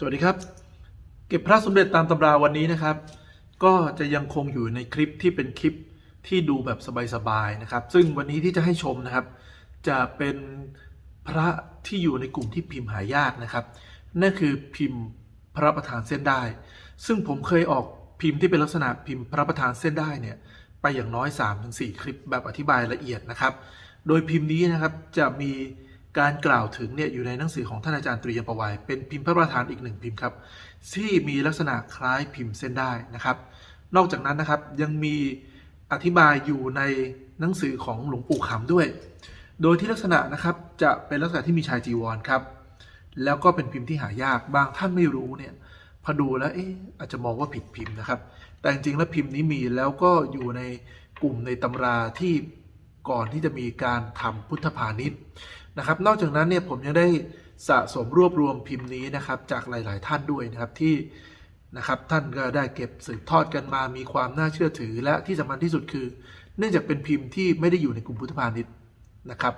สวัสดีครับ เก็บพระสมเด็จตามตำราวันนี้นะครับ ก็จะยังคงอยู่ในคลิปที่เป็นคลิปที่ดูแบบสบายๆนะครับ ซึ่งวันนี้ที่จะให้ชมนะครับ จะเป็นพระที่อยู่ในกลุ่มที่พิมพ์หายากนะครับ นั่นคือพิมพ์พระประธานเส้นได้ ซึ่งผมเคยออกพิมพ์ที่เป็นลักษณะพิมพ์พระประธานเส้นได้เนี่ยไปอย่างน้อย 3-4 คลิปแบบอธิบายละเอียดนะครับ โดยพิมพ์นี้นะครับจะมี การกล่าวถึงเนี่ยอยู่ในหนังสือของท่านอาจารย์ตรียประวัย เป็นพิมพ์พระประธานอีกหนึ่งพิมพ์ครับ ที่มีลักษณะคล้ายพิมพ์เส้นได้นะครับ นอกจากนั้นนะครับยังมีอธิบายอยู่ในหนังสือของหลวงปู่ขำด้วย โดยที่ลักษณะนะครับจะเป็นลักษณะที่มีชายจีวรครับ แล้วก็เป็นพิมพ์ที่หายากบางท่านไม่รู้เนี่ยพอดูแล้วเอ๊ะอาจจะมองว่าผิดพิมพ์นะครับ แต่จริงๆแล้วพิมพ์นี้มีแล้วก็อยู่ในกลุ่มในตำราที่ ก่อนที่จะมีการทำพุทธพาณิชย์นะครับ นอกจากนั้นเนี่ยผมยังได้สะสมรวบรวมพิมพ์นี้นะครับจากหลาย ๆ ท่านด้วยนะครับที่นะครับท่านก็ได้เก็บสืบทอดกันมามีความน่าเชื่อถือ และที่สำคัญที่สุดคือ เนื่องจากเป็นพิมพ์ที่ไม่ได้อยู่ในกลุ่มพุทธพาณิชย์นะครับ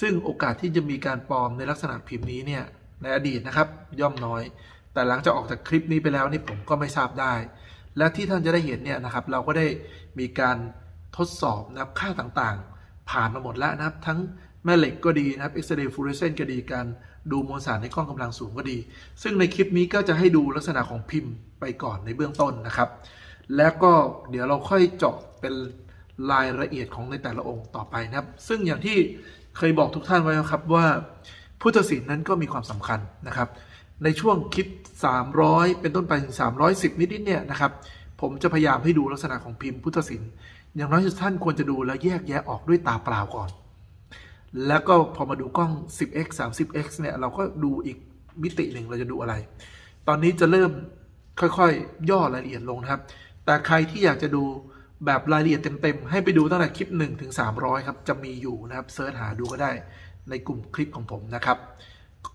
ซึ่งโอกาสที่จะมีการปลอมในลักษณะพิมพ์นี้เนี่ยในอดีตนะครับย่อมน้อย แต่หลังจากออกจากคลิปนี้ไปแล้วนี่ผมก็ไม่ทราบได้ และที่ท่านจะได้เห็นเนี่ยนะครับเราก็ได้มีการ ทดสอบนะครับค่าต่างๆ ผ่านมาหมดแล้วนะครับ ทั้งแม่เหล็กก็ดีนะครับเอ็กซเรย์ฟลูออเรสเซนต์ก็ดีการดูมวลสารในกล้องกำลังสูงก็ดี ซึ่งในคลิปนี้ก็จะให้ดูลักษณะของพิมพ์ไปก่อนในเบื้องต้นนะครับ แล้วก็เดี๋ยวเราค่อยเจาะเป็นรายละเอียดของในแต่ละองค์ต่อไปนะครับ ซึ่งอย่างที่เคยบอกทุกท่านไว้นะครับว่า พุทธศิลป์นั้นก็มีความสำคัญนะครับ ในช่วงคลิป 300 เป็นต้นไปถึง310 นิดๆเนี่ยนะครับ ผมจะพยายามให้ดูลักษณะของพิมพ์พุทธศิลป์ อย่างน้อยท่านควรจะดูแล้วแยกแยะออกด้วยตาเปล่าก่อน แล้วก็พอมาดูกล้อง 10x 30x เนี่ยเราก็ดูอีกมิติหนึ่งเราจะดูอะไร ตอนนี้จะเริ่มค่อยๆ ย่อรายละเอียดลงนะครับ แต่ใครที่อยากจะดูแบบรายละเอียดเต็มๆ ให้ไปดูตั้งแต่คลิป 1 ถึง 300 ครับ จะมีอยู่นะครับเซิร์ชหาดูก็ได้ในกลุ่มคลิปของผมนะครับ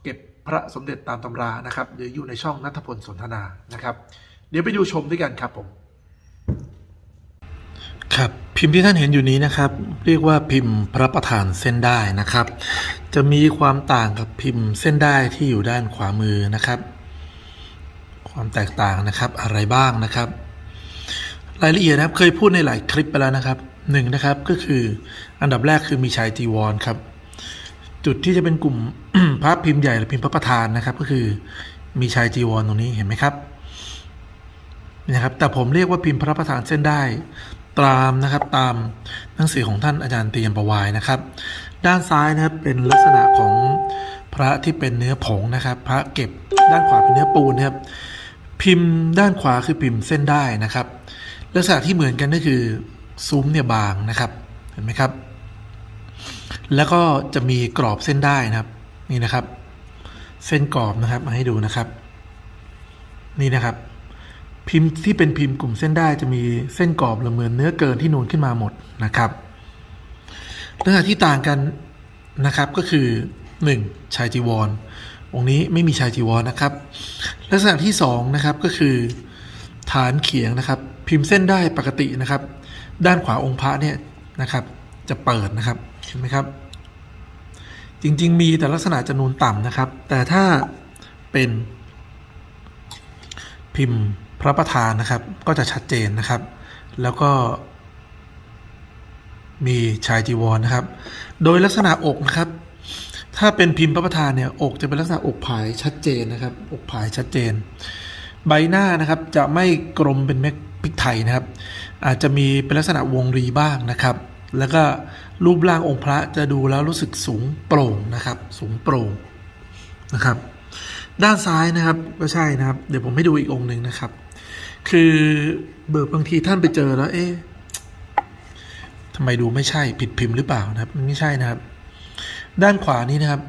เก็บพระสมเด็จตามตำรานะครับหรืออยู่ในช่องนัทพลสนทนานะครับ เดี๋ยวไปดูชมด้วยกันครับผม ครับพิมพ์ที่ท่านเห็นอยู่นี้นะครับ เรียกว่าพิมพ์พระประธานเส้นได้นะครับ จะมีความต่างกับพิมพ์เส้นได้ที่อยู่ด้านขวามือนะครับ ความแตกต่างนะครับอะไรบ้างนะครับ รายละเอียดนะครับเคยพูดในหลายคลิปไปแล้วนะครับหนึ่งนะครับก็คืออันดับแรกคือมีชายจีวรครับ จุดที่จะเป็นกลุ่มพระพิมพ์ใหญ่หรือพิมพ์พระประธานนะครับ ก็คือมีชายจีวรตรงนี้เห็นไหมครับนะครับแต่ผมเรียกว่าพิมพ์พระประธานเส้นได้ ตามนะครับตามหนังสือของท่านอาจารย์เตียมประวายนะครับ ด้านซ้ายนะครับเป็นลักษณะของพระที่เป็นเนื้อผงนะครับ พระเก็บด้านขวาเป็นเนื้อปูนนะครับ พิมพ์ด้านขวาคือพิมพ์เส้นได้นะครับ ลักษณะที่เหมือนกันก็คือซุ้มเนี่ยบางนะครับเห็นไหมครับ แล้วก็จะมีกรอบเส้นได้นะครับ นี่นะครับ เส้นกรอบนะครับมาให้ดูนะครับ นี่นะครับ พิมพ์ที่เป็นพิมพ์กลุ่มเส้นได้จะมีเส้นกรอบหรือเหมือนเนื้อเกินที่นูนขึ้นมาหมดนะครับลักษณะที่ต่างกันนะครับก็คือ 1. ชายจีวร องค์นี้ไม่มีชายจีวรนะครับ ลักษณะที่2นะครับก็คือ ฐานเขียงนะครับ พิมพ์เส้นได้ปกตินะครับ ด้านขวาองค์พระเนี่ยนะครับจะเปิดนะครับเห็นไหมครับ จริงๆ มีแต่ลักษณะจะนูนต่ำนะครับ แต่ถ้าเป็นพิมพ์ พระประธานนะครับก็จะชัดเจนนะครับ แล้วก็ มีชายจีวรนะครับ โดยลักษณะอกนะครับ ถ้าเป็นพิมพ์พระประธานเนี่ยอกจะเป็นลักษณะอกผายชัดเจนนะครับ อกผายชัดเจน ใบหน้านะครับจะไม่กลมเป็นเม็ดพริกไทยนะครับ อาจจะมีเป็นลักษณะวงรีบ้างนะครับ แล้วก็รูปร่างองค์พระจะดูแล้วรู้สึกสูงโปร่งนะครับ สูงโปร่งนะครับ ด้านซ้ายนะครับก็ใช่นะครับ เดี๋ยวผมให้ดูอีกองค์หนึ่งนะครับ คือเบิกบางทีท่านไปเจอแล้ว เอ๊ะทำไมดูไม่ใช่ผิดพิมพ์หรือเปล่านะครับมันไม่ใช่นะครับ ด้านขวานี้นะครับ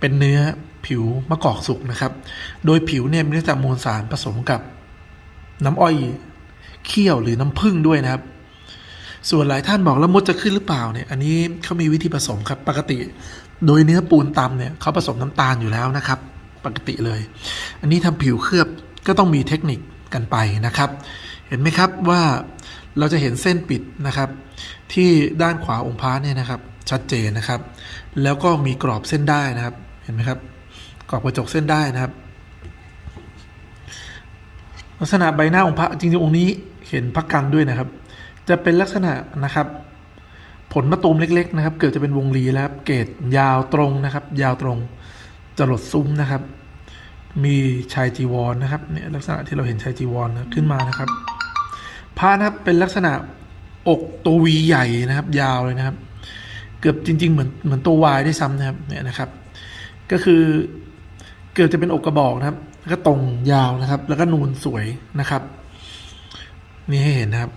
เป็นเนื้อผิวมะกอกสุกนะครับ โดยผิวเนี่ยมีเนื้อจากมวลสารผสมกับน้ำอ้อยเคี่ยวหรือน้ำผึ้งด้วยนะครับ ส่วนหลายท่านบอกแล้วมดจะขึ้นหรือเปล่าเนี่ย อันนี้เขามีวิธีผสมครับปกติ โดยเนื้อปูนตำเนี่ยเขาผสมน้ำตาลอยู่แล้วนะครับ ปกติเลย อันนี้ทำผิวเคลือบก็ต้องมีเทคนิค กันไปนะครับ เห็นไหมครับว่าเราจะเห็นเส้นปิดนะครับ ที่ด้านขวาองค์พระเนี่ยนะครับ ชัดเจนนะครับ แล้วก็มีกรอบเส้นได้นะครับ เห็นไหมครับ กรอบกระจกเส้นได้นะครับ ลักษณะใบหน้าองค์พระจริงๆองค์นี้เห็นพระกันด้วยนะครับ จะเป็นลักษณะนะครับ ผลมะตูมเล็ก ๆ นะครับ เกิดจะเป็นวงรีแล้วครับเกรดยาวตรงนะครับ ยาวตรงจรดซุ้มนะครับ มีชายจีวรนนะครับเนี่ยลักษณะที่เราเห็นชายจีวรนะขึ้นมานะครับพระนะครับเป็นลักษณะอกตัววีใหญ่นะครับ ยาวเลยนะครับ เกือบจริง ๆ เหมือนเหมือนตัววายได้ซ้ำนะครับเนี่ยนะครับ ก็คือเกือบจะเป็นอกกระบอกนะครับ ก็ตรงยาวนะครับ แล้วก็นูนสวยนะครับ นี่ให้เห็นนะครับ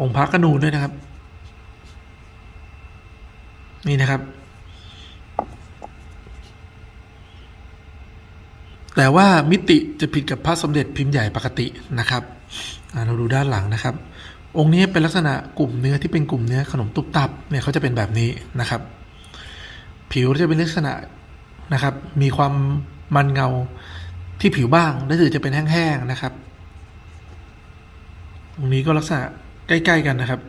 องค์พระก็นูนด้วยนะครับ นี่นะครับ แต่ว่ามิติจะผิดกับพระสมเด็จพิมพ์ใหญ่ปกตินะครับเราดูด้านหลังนะครับ องค์นี้เป็นลักษณะกลุ่มเนื้อที่เป็นกลุ่มเนื้อขนมตุ๊บตับเนี่ยเขาจะเป็นแบบนี้นะครับ ผิวจะเป็นลักษณะนะครับ มีความมันเงาที่ผิวบ้างและถือจะเป็นแห้งๆนะครับตรงนี้ก็ลักษณะใกล้ ๆ กันนะครับ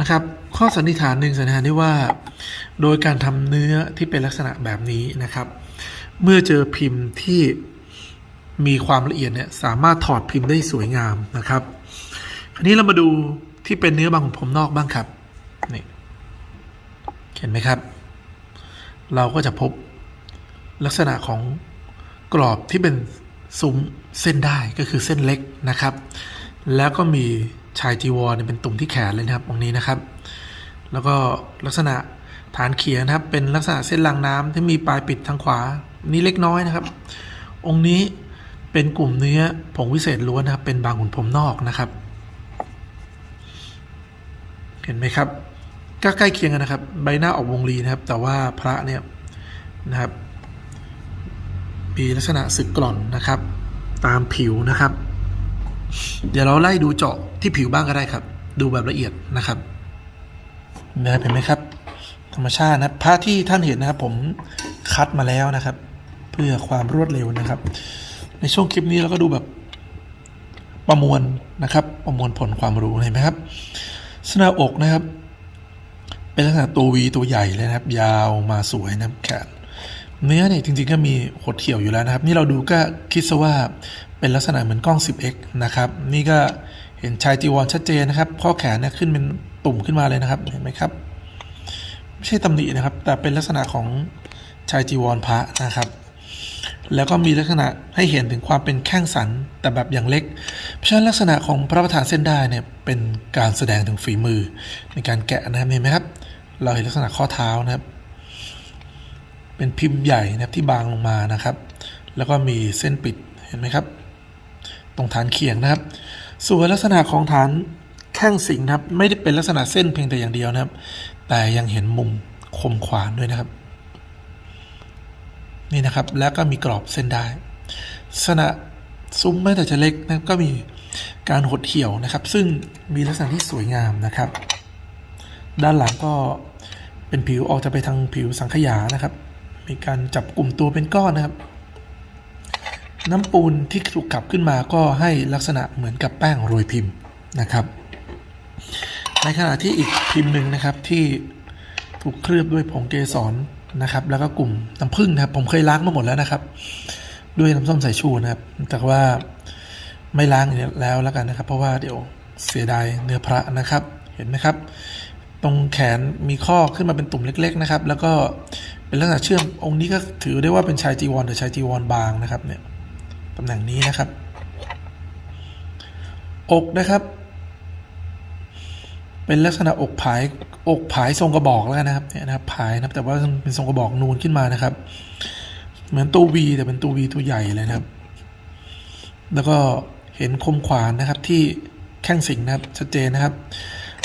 นะครับ ข้อสันนิษฐานหนึ่งสันนิษฐานได้ว่า โดยการทำเนื้อที่เป็นลักษณะแบบนี้นะครับ เมื่อเจอพิมพ์ที่มีความละเอียดเนี่ยสามารถถอดพิมพ์ได้สวยงามนะครับอันนี้เรามาดูที่เป็นเนื้อบางของผมนอกบ้างครับนี่เห็นไหมครับ เราก็จะพบลักษณะของกรอบที่เป็นซุ้มเส้นได้ก็คือเส้นเล็กนะครับ แล้วก็มีชายจีวรเป็นตุ่มที่แขนเลยนะครับตรงนี้นะครับ แล้วก็ลักษณะฐานเขียงนะครับ เป็นลักษณะเส้นรางน้ำที่มีปลายปิดทางขวา นี่เล็กน้อยนะครับ องค์นี้เป็นกลุ่มเนื้อผงวิเศษล้วนนะครับ เป็นบางขุนพรมนอกนะครับ เห็นไหมครับก็ใกล้เคียงกันนะครับ ใบหน้าออกวงรีนะครับ แต่ว่าพระเนี่ยนะครับ มีลักษณะสึกกร่อนนะครับ ตามผิวนะครับ เดี๋ยวเราไล่ดูเจาะที่ผิวบ้างก็ได้ครับ ดูแบบละเอียดนะครับนะครับเห็นไหมครับ ธรรมชาตินะพระที่ท่านเห็นนะครับ ผมคัดมาแล้วนะครับ พื่อความรวดเร็วนะครับ ในช่วงคลิปนี้เราก็ดูแบบประมวลนะครับ ประมวลผลความรู้เห็นไหมครับสนาอกนะครับ เป็นลักษณะตัววีตัวใหญ่เลยนะครับ ยาวมาสวยนะครับแขนเนื้อเนี่ยจริงๆก็มีหดเหี่ยวอยู่แล้วนะครับ นี่เราดูก็คิดซะว่าเป็นลักษณะเหมือนกล้อง 10x นะครับ นี่ก็เห็นชายจีวรชัดเจนนะครับ ข้อแขนเนี่ยขึ้นเป็นตุ่มขึ้นมาเลยนะครับเห็นไหมครับไม่ใช่ตำหนินะครับ แต่เป็นลักษณะของชายจีวรพระนะครับ แล้วก็มีลักษณะให้เห็นถึงความเป็นแข้งสันแต่แบบอย่างเล็ก เพราะฉะนั้นลักษณะของพระประธานเส้นได้เนี่ยเป็นการแสดงถึงฝีมือ ในการแกะนะครับเห็นไหมครับ เราเห็นลักษณะข้อเท้านะครับ เป็นพิมพ์ใหญ่นะครับที่บางลงมานะครับ แล้วก็มีเส้นปิดเห็นไหมครับ ตรงฐานเขียงนะครับ ส่วนลักษณะของฐานแข้งสิงนะครับ ไม่ได้เป็นลักษณะเส้นเพียงแต่อย่างเดียวนะครับ แต่ยังเห็นมุมคมขวานด้วยนะครับ นี่นะครับ แล้วก็มีกรอบเส้นได้ลักษณะซุ้มแม้แต่จะเล็กนะก็มีการหดเหี่ยวนะครับ ซึ่งมีลักษณะที่สวยงามนะครับ ด้านหลังก็เป็นผิวออกจะไปทางผิวสังขยานะครับ มีการจับกลุ่มตัวเป็นก้อนนะครับ น้ำปูนที่ถูกขับขึ้นมาก็ให้ลักษณะเหมือนกับแป้งโรยพิมพ์นะครับ ในขณะที่อีกพิมพ์หนึ่งนะครับที่ถูกเคลือบด้วยผงเกสร นะครับ แล้วก็กลุ่มน้ำผึ้งนะครับ ผมเคยล้างมาหมดแล้วนะครับ ด้วยน้ำส้มสายชูนะครับ แต่ว่าไม่ล้างอีกแล้วแล้วกันนะครับ เพราะว่าเดี๋ยวเสียดายเนื้อพระนะครับ เห็นไหมครับ ตรงแขนมีข้อขึ้นมาเป็นตุ่มเล็ก ๆ นะครับ แล้วก็เป็นลักษณะเชื่อมองค์นี้ก็ถือได้ว่าเป็นชายจีวรหรือชายจีวรบางนะครับเนี่ยตำแหน่งนี้นะครับ อกนะครับ เป็นลักษณะอกผายอกผายทรงกระบอกแล้วกันนะครับเนี่ยนะครับผายนะครับแต่ว่าเป็นทรงกระบอกนูนขึ้นมานะครับ เหมือนตัววีแต่เป็นตัววีตัวใหญ่เลยนะครับ แล้วก็เห็นคมขวานนะครับที่แข้งสิงนะครับชัดเจนนะครับ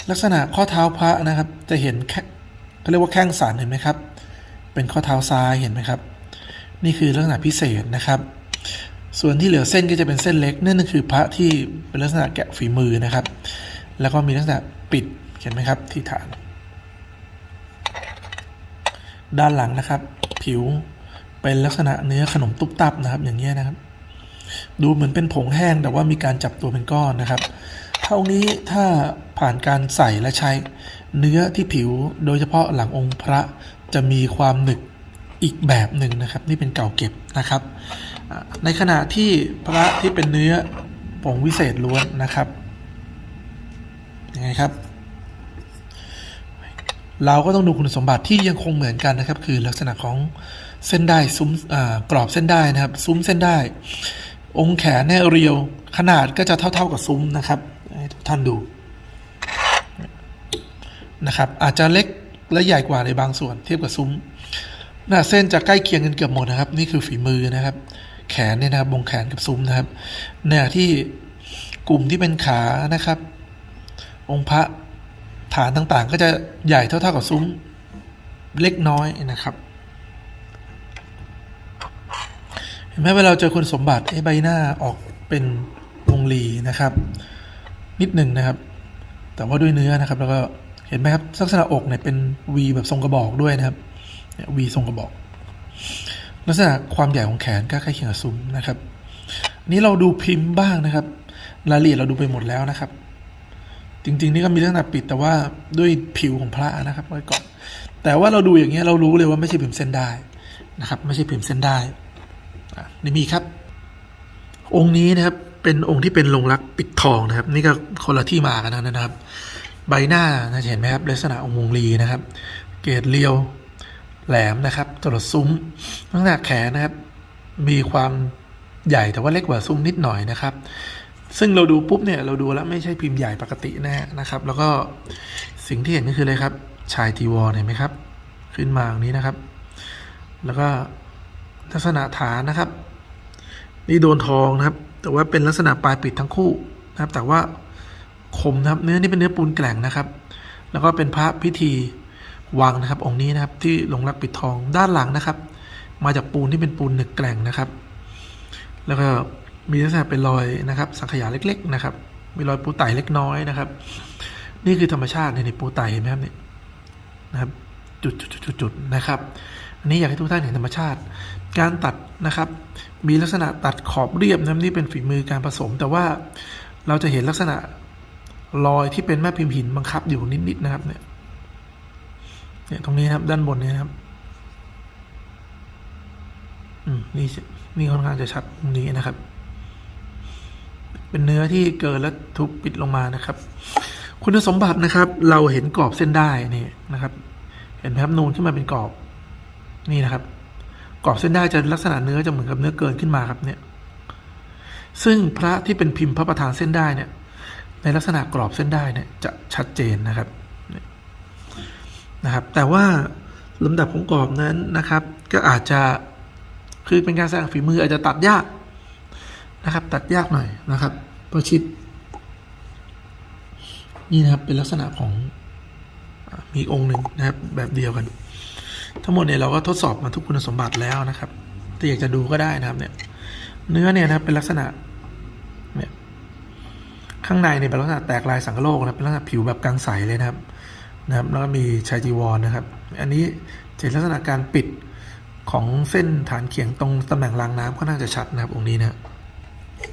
ลักษณะข้อเท้าพระนะครับ จะเห็นแค่เขาเรียกว่าแข้งสันเห็นไหมครับ เป็นข้อเท้าซ้ายเห็นไหมครับ นี่คือลักษณะพิเศษนะครับ ส่วนที่เหลือเส้นก็จะเป็นเส้นเล็กนั่นคือพระที่เป็นลักษณะแกะฝีมือนะครับ แล้วก็มีลักษณะ ปิดเห็นไหมครับที่ฐาน ด้านหลังนะครับ ผิวเป็นลักษณะเนื้อขนมตุ๊บตับนะครับ อย่างเงี้ยนะครับ ดูเหมือนเป็นผงแห้งแต่ว่ามีการจับตัวเป็นก้อนนะครับเท่านี้ถ้าผ่านการใส่และใช้ เนื้อที่ผิวโดยเฉพาะหลังองค์พระจะมีความหนึบอีกแบบหนึ่งนะครับ นี่เป็นเก่าเก็บนะครับ ในขณะที่พระที่เป็นเนื้อผงวิเศษล้วนนะครับ ครับ เราก็ต้องดูคุณสมบัติที่ยังคงเหมือนกันนะครับ คือลักษณะของเส้นได้ซุ้มกรอบเส้นได้นะครับ ซุ้มเส้นได้ องค์แขนเนี่ยเรียว ขนาดก็จะเท่า ๆกับซุ้มนะครับให้ทุกท่านดูนะครับ อาจจะเล็กและใหญ่กว่าในบางส่วนเทียบกับซุ้มหน้าเส้นจะใกล้เคียงกันเกือบหมดนะครับ นี่คือฝีมือนะครับ แขนเนี่ยนะครับวงแขนกับซุ้มนะครับเนี่ยที่กลุ่มที่เป็นขานะครับ องค์พระฐานต่างๆ ก็จะใหญ่เท่าๆกับซุ้มเล็กน้อยนะครับ เห็นไหมเวลาเราเจอคุณสมบัติไอ้ใบหน้าออกเป็นวงรีนะครับ นิดหนึ่งนะครับ แต่ว่าด้วยเนื้อนะครับ แล้วก็เห็นไหมครับลักษณะอกเนี่ยเป็นวีแบบทรงกระบอกด้วยนะครับวีทรงกระบอก ลักษณะความใหญ่ของแขนก็ใกล้เคียงกับซุ้มนะครับนนี้เราดูพิมพ์บ้างนะครับ รายละเอียดเราดูไปหมดแล้วนะครับ จริง ๆ นี่ก็มีลักษณะปิดแต่ว่าด้วยผิวของพระนะครับไว้ก่อนแต่ว่าเราดูอย่างเงี้ยเรารู้เลยว่าไม่ใช่พิมพ์เส้นได้นะครับ ไม่ใช่พิมพ์เส้นได้นี่มีครับ องค์นี้นะครับเป็นองค์ที่เป็นลงรักปิดทองนะครับ นี่ก็คนละที่มากันนะครับ ใบหน้านะเห็นไหมครับลักษณะองค์วงลีนะครับ เกรดเรียวแหลมนะครับตลอดซุ้มลักษณะแขนนะครับ มีความใหญ่แต่ว่าเล็กกว่าซุ้มนิดหน่อยนะครับ ซึ่งเราดูปุ๊บเนี่ยเราดูแล้วไม่ใช่พิมพ์ใหญ่ปกติแน่นะครับ แล้วก็สิ่งที่เห็นก็คืออะไรครับ ชายจีวรเห็นไหมครับ ขึ้นมาตรงนี้นะครับ แล้วก็ลักษณะฐานนะครับ นี่โดนทองนะครับ แต่ว่าเป็นลักษณะปลายปิดทั้งคู่นะครับ แต่ว่าคมนะครับ เนื้อนี่เป็นเนื้อปูนแกร่งนะครับ แล้วก็เป็นพระพิธีวังนะครับ องค์นี้นะครับ ที่ลงรักปิดทองด้านหลังนะครับ มาจากปูนที่เป็นปูนหนึกแกร่งนะครับ แล้วก็ มีลักษณะเป็นรอยนะครับ สังขยาเล็ก ๆ นะครับ มีรอยปูไต่เล็กน้อยนะครับ นี่คือธรรมชาติในปูไต่เห็นไหมครับเนี่ยนะครับจุดๆๆนะครับ อันนี้อยากให้ทุกท่านเห็นธรรมชาติ การตัดนะครับ มีลักษณะตัดขอบเรียบนะนี่เป็นฝีมือการผสม แต่ว่าเราจะเห็นลักษณะรอยที่เป็นแม่พิมพ์หินบังคับอยู่นิดๆนะครับเนี่ยเนี่ยตรงนี้นะครับด้านบนนี้นะครับ อืมนี่นี่ค่อนข้างจะชัดตรงนี้นะครับ เป็นเนื้อที่เกินแล้วถูกปิดลงมานะครับ คุณสมบัตินะครับ เราเห็นกรอบเส้นได้นี่นะครับ เห็นไหมครับนูนขึ้นมาเป็นกรอบนี่นะครับ กรอบเส้นได้จะลักษณะเนื้อจะเหมือนกับเนื้อเกินขึ้นมาครับเนี่ย ซึ่งพระที่เป็นพิมพ์พระประธานเส้นได้เนี่ย ในลักษณะกรอบเส้นได้เนี่ยจะชัดเจนนะครับนะครับ แต่ว่าลำดับของกรอบนั้นนะครับ ก็อาจจะคือเป็นการแสดงฝีมืออาจจะตัดยาก นะครับ ตัดยากหน่อยนะครับประชิด นี่นะครับเป็นลักษณะของมีองค์หนึ่งนะครับแบบเดียวกัน ทั้งหมดเนี่ยเราก็ทดสอบมาทุกคุณสมบัติแล้วนะครับถ้าอยากจะดูก็ได้นะครับเนี่ยเนื้อเนี่ยนะครับเป็นลักษณะเนี่ยข้างในเนี่ยเป็นลักษณะแตกลายสังคโลกนะเป็นลักษณะผิวแบบกลางใสเลยนะครับนะครับแล้วก็มีชายจีวรนะครับ อันนี้เห็นลักษณะการปิดของเส้นฐานเขียงตรงตำแหน่งรางน้ำค่อนข้าจะชัดนะครับองค์นี้นะ ครั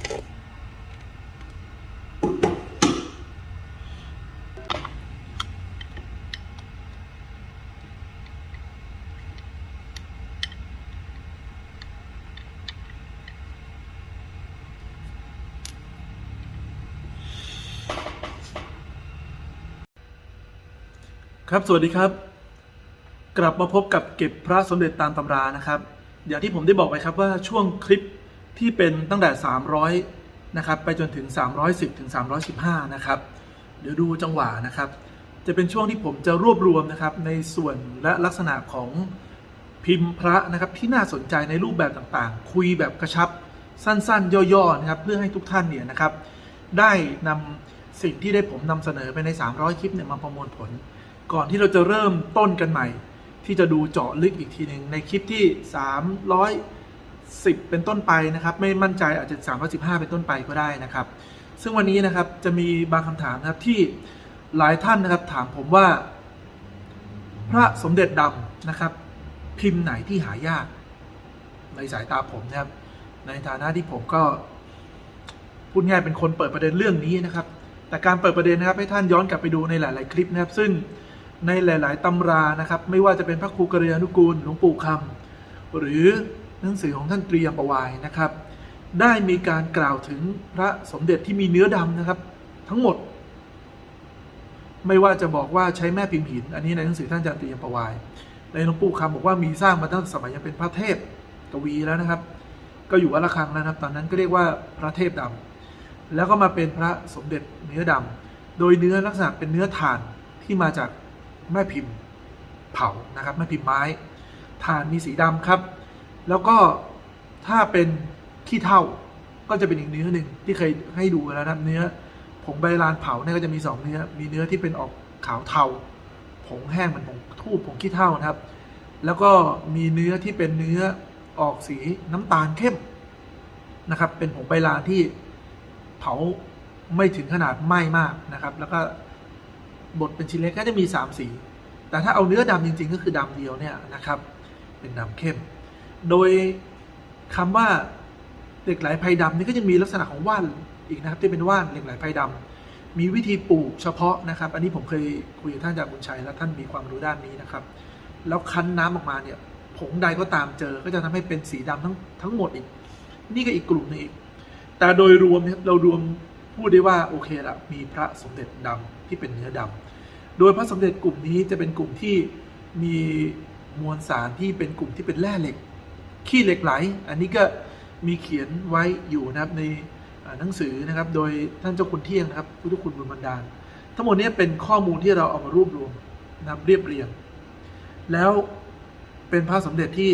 บ สวัสดีครับ กลับมาพบกับเก็บพระสมเด็จตามตำรานะครับ อย่างที่ผมได้บอกไปครับว่าช่วงคลิป ที่เป็นตั้งแต่ 300 นะครับ ไปจนถึง 310 ถึง 315 นะครับ เดี๋ยวดูจังหวะนะครับ จะเป็นช่วงที่ผมจะรวบรวมนะครับในส่วนและลักษณะของพิมพ์พระนะครับที่น่าสนใจในรูปแบบต่างๆ คุยแบบกระชับสั้นๆ ย่อๆนะครับเพื่อให้ทุกท่านเนี่ยนะครับ ได้นำสิ่งที่ได้ผมนำเสนอไปใน 300 คลิปเนี่ยมาประมวลผล ก่อนที่เราจะเริ่มต้นกันใหม่ ที่จะดูเจาะลึกอีกทีหนึ่งในคลิปที่ 10 เป็นต้นไปนะครับ ไม่มั่นใจอาจจะ315 เป็นต้นไปก็ได้นะครับ ซึ่งวันนี้นะครับจะมีบางคำถามนะครับที่หลายท่านนะครับถามผมว่า พระสมเด็จดำนะครับ พิมพ์ไหนที่หายาก ในสายตาผมนะครับ ในฐานะที่ผมก็พูดง่ายเป็นคนเปิดประเด็นเรื่องนี้นะครับ แต่การเปิดประเด็นนะครับให้ท่านย้อนกลับไปดูในหลาย ๆ คลิปนะครับ ซึ่งในหลาย ๆตำรานะครับ ไม่ว่าจะเป็นพระครูกริยานุกูลหลวงปู่คำหรือ หนังสือของท่านตรียมประวายนะครับ ได้มีการกล่าวถึงพระสมเด็จที่มีเนื้อดำนะครับ ทั้งหมด ไม่ว่าจะบอกว่าใช้แม่พิมพ์หิน อันนี้ในหนังสือท่านอาจารย์ตรียมประวาย ในหลวงปู่คำบอกว่ามีสร้างมาตั้งสมัยยังเป็นพระเทพกวีแล้วนะครับ ก็อยู่วัดระฆังแล้วนะครับ ตอนนั้นก็เรียกว่าพระเทพดำแล้วก็มาเป็นพระสมเด็จเนื้อดำโดยเนื้อลักษณะเป็นเนื้อถ่านที่มาจากแม่พิมพ์เผานะครับแม่พิมพ์ไม้ถ่านมีสีดำครับ แล้วก็ถ้าเป็นขี้เถ้าก็จะเป็นอีกเนื้อหนึ่งที่เคยให้ดูแล้วนะเนื้อผงใบลานเผาเนี่ยก็จะมีสองเนื้อ มีเนื้อที่เป็นออกขาวเทา ผงแห้งเหมือนผงทูบผงขี้เถ้านะครับ แล้วก็มีเนื้อที่เป็นเนื้อออกสีน้ำตาลเข้มนะครับ เป็นผงใบลานที่เผาไม่ถึงขนาดไหม้มากนะครับ แล้วก็บดเป็นชิ้นเล็กก็จะมีสามสี แต่ถ้าเอาเนื้อดำจริง ๆ ก็คือดำเดียวเนี่ยนะครับ เป็นดำเข้ม โดยคำว่าเหล็กไหลไพดำนี่ก็จะมีลักษณะของว่านอีกนะครับ ที่เป็นว่านเหล็กไหลไพรดำมีวิธีปลูกเฉพาะนะครับ อันนี้ผมเคยคุยกับท่านอาจารย์บุญชัยแล้วท่านมีความรู้ด้านนี้นะครับ แล้วคั้นน้ำออกมาเนี่ยผงใดก็ตามเจอ ก็จะทำให้เป็นสีดำทั้งทั้งหมดอีก นี่ก็อีกกลุ่มหนึงอีก แต่โดยรวมเนี่ยเรารวมพูดได้ว่าโอเคละมีพระสมเด็จดำที่เป็นเนื้อดำโดยพระสมเด็จกลุ่มนี้จะเป็นกลุ่มที่มีมวลสารที่เป็นกลุ่มที่เป็นแร่เหล็ก ขี้เหล็กไหล อันนี้ก็มีเขียนไว้อยู่นะครับในหนังสือนะครับ โดยท่านเจ้าคุณเที่ยงนะครับพุทธคุณบุญบันดาล ทั้งหมดนี้เป็นข้อมูลที่เราเอามารวบรวมนะครับเรียบเรียง แล้วเป็นพระสมเด็จที่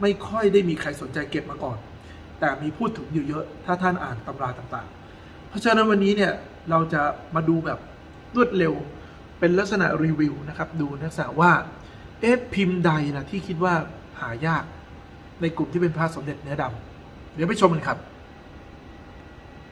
ไม่ค่อยได้มีใครสนใจเก็บมาก่อน แต่มีพูดถึงอยู่เยอะ ถ้าท่านอ่านตำราต่างๆ เพราะฉะนั้นวันนี้เนี่ยเราจะมาดูแบบรวดเร็วเป็นลักษณะรีวิวนะครับ ดูลักษณะว่าเอ๊ะพิมพ์ใดนะที่คิดว่าหายาก ในกลุ่มที่เป็นพระสมเด็จเนื้อดำเดี๋ยวไปชมกันครับ